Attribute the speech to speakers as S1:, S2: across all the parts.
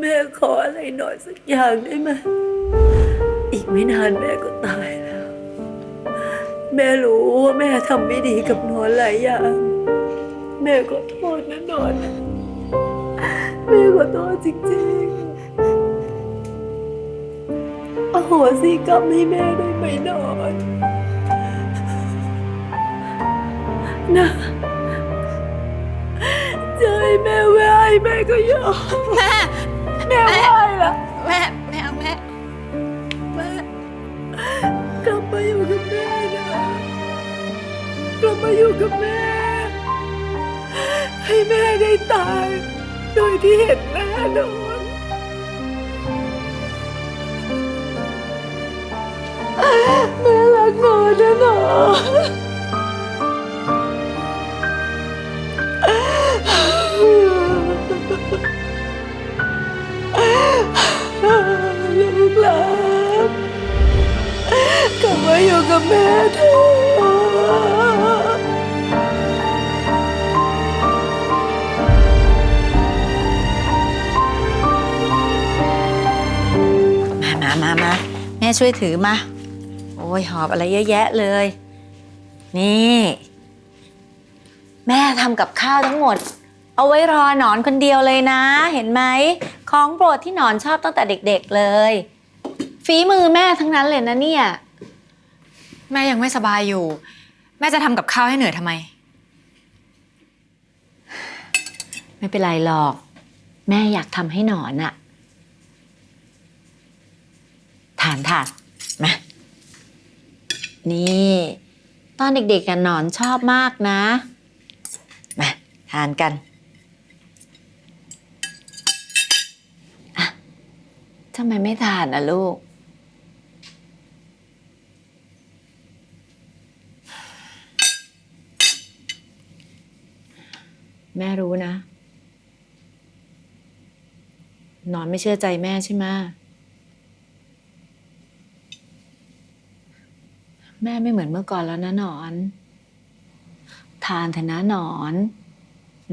S1: แม่ขออะไรหน่อยสักอย่างได้ไหมอีกไม่นานแม่ก็ตายแล้ว แม่รู้ว่าแม่ทำไม่ดีกับนอนหลายอย่าง แม่ขอโทษนะนอนแม่ขอโทษจริงๆ โอ้โหสิกรรมให้แม่ได้ไหมนอนนะจะให้แม่ไหวแม่ก็ยอม
S2: แม่
S1: แม่ไหวละ
S2: แม่แม่แม่
S1: แม่กลับมาอยู่กับแม่นะกลับมาอยู่กับแม่ ให้แม่ได้ตาย โดยที่เห็นแม่นอนแม่รักหนูนะหนู ลับมาอยู่กับแม่เถอะ
S2: มามามามาแม่ช่วยถือมา โอ้ยหอบอะไรเยอะแยะเลย นี่ แม่ทำกับข้าวทั้งหมด เอาไว้รอหนอนคนเดียวเลยนะ เห็นไหมของโปรดที่หนอนชอบตั้งแต่เด็ก ๆเลย ฝีมือแม่ทั้งนั้นเลยนะเนี่ย
S3: แม่ยังไม่สบายอยู่ แม่จะทำกับข้าวให้เหนื่อยทำไม
S2: ไม่เป็นไรหรอก แม่อยากทำให้หนอนอะทานทานมานี่ ตอนเด็กๆกันหนอนชอบมากนะ มาทานกันอะทำไมไม่ทานอะลูก แม่รู้นะ นอนไม่เชื่อใจแม่ใช่ไหมแม่ไม่เหมือนเมื่อก่อนแล้วนะหนอน ทานเถอะนะหนอน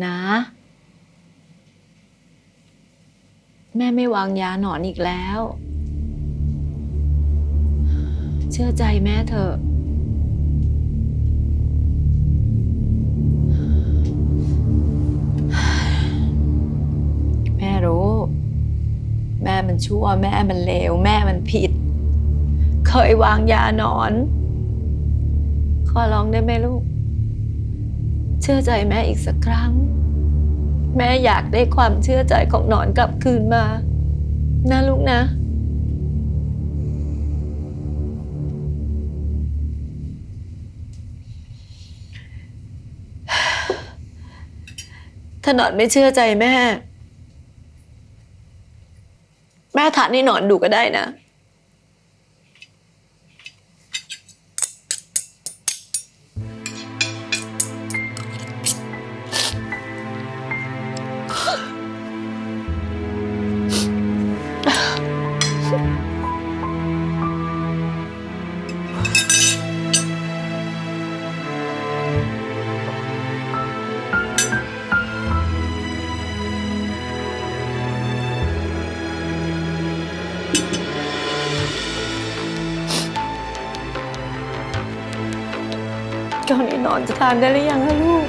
S2: นะ แม่ไม่วางยาหนอนอีกแล้ว เชื่อใจแม่เถอะ มันชั่ว แม่มันเลว แม่มันผิด เคยวางยานอน ขอร้องได้ไหมลูก เชื่อใจแม่อีกสักครั้ง แม่อยากได้ความเชื่อใจของหนอนกลับคืนมา นะลูกนะถ้านอนไม่เชื่อใจแม่ แม่ทานให้หนอนดูก็ได้นะ เจ้านี่นอนจะทานได้หรือยังคะลูก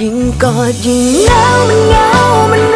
S1: ยิ่งกอดยิ่งหนาวมันเหงามัน